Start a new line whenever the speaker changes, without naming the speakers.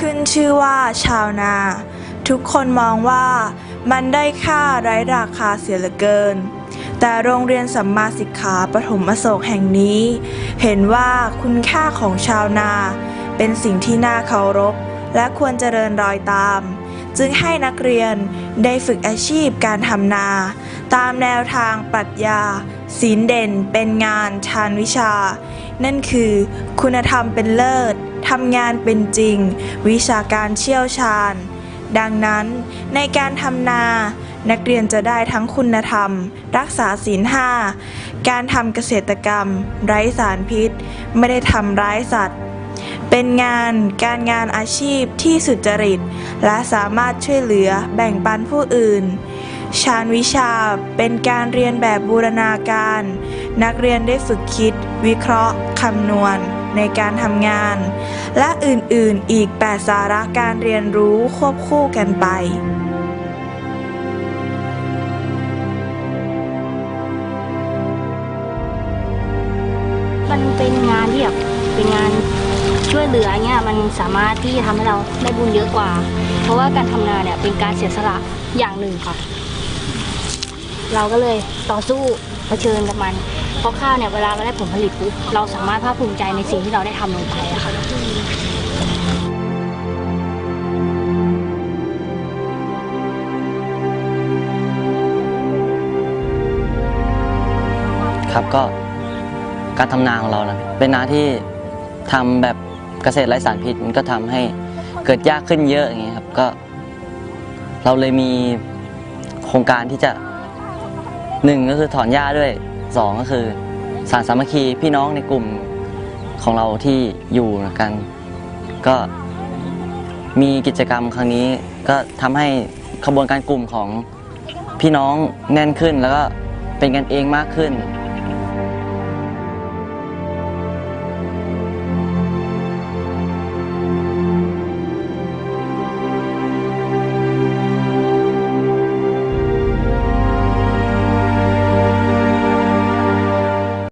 ขึ้นชื่อว่าชาวนา ทุกคนมองว่ามันได้ค่าไร้ราคาเสียเหลือเกิน แต่โรงเรียนสัมมาสิกขาปฐมอโศกแห่งนี้ เห็นว่าคุณค่าของชาวนา เป็นสิ่งที่น่าเคารพ และควรเจริญรอยตาม จึงให้นักเรียนได้ฝึกอาชีพการทำนา ตามแนวทางปรัชญาศีลเด่นเป็นงานชาญวิชา นั่นคือ คุณธรรมเป็นเลิศทำงานเป็นจริง วิชาการเชี่ยวชาญ ดังนั้นในการทำนา นักเรียนจะได้ทั้งคุณธรรม รักษาศีลห้าการทำเกษตรกรรม ไร้สารพิษ ไม่ได้ทำร้ายสัตว์ เป็นงานการงานอาชีพที่สุจริต และสามารถช่วยเหลือแบ่งปันผู้อื่น ชาญวิชาเป็นการเรียนแบบบูรณาการ นักเรียนได้ฝึกคิด วิเคราะห์คำนวณ ในการทำงาน และอื่นๆอีก 8 สาระการเรียนรู้ควบคู่กันไป
มันเป็นงานที่แบบเป็นงานช่วยเหลือเนี่ยมันสามารถที่จะทำให้เราได้บุญเยอะกว่า เพราะว่าการทำนาเนี่ยเป็นการเสียสละอย่างหนึ่งค่ะ เราก็เลยต่อสู้เผชิญกับมัน เพราะข้าวเนี่ยเวลาเราได้ผลผลิตปุ๊บเราสามารถภาคภูมิใจในสิ่งที่เราได้ทำลงไปอะค่ะ
ครับก็การทำนาของเรานะเป็นนาที่ทำแบบเกษตรไร้สารพิษมันก็ทำให้เกิดยากขึ้นเยอะอย่างเงี้ยครับก็ เราเลยมีโครงการที่จะ หนึ่งก็คือถอนหญ้าด้วยสองก็คือสารสามัคคีพี่น้องในกลุ่มของเราที่อยู่กัน ก็มีกิจกรรมครั้งนี้ก็ทำให้ขบวนการกลุ่มของพี่น้องแน่นขึ้น แล้วก็เป็นกันเองมากขึ้น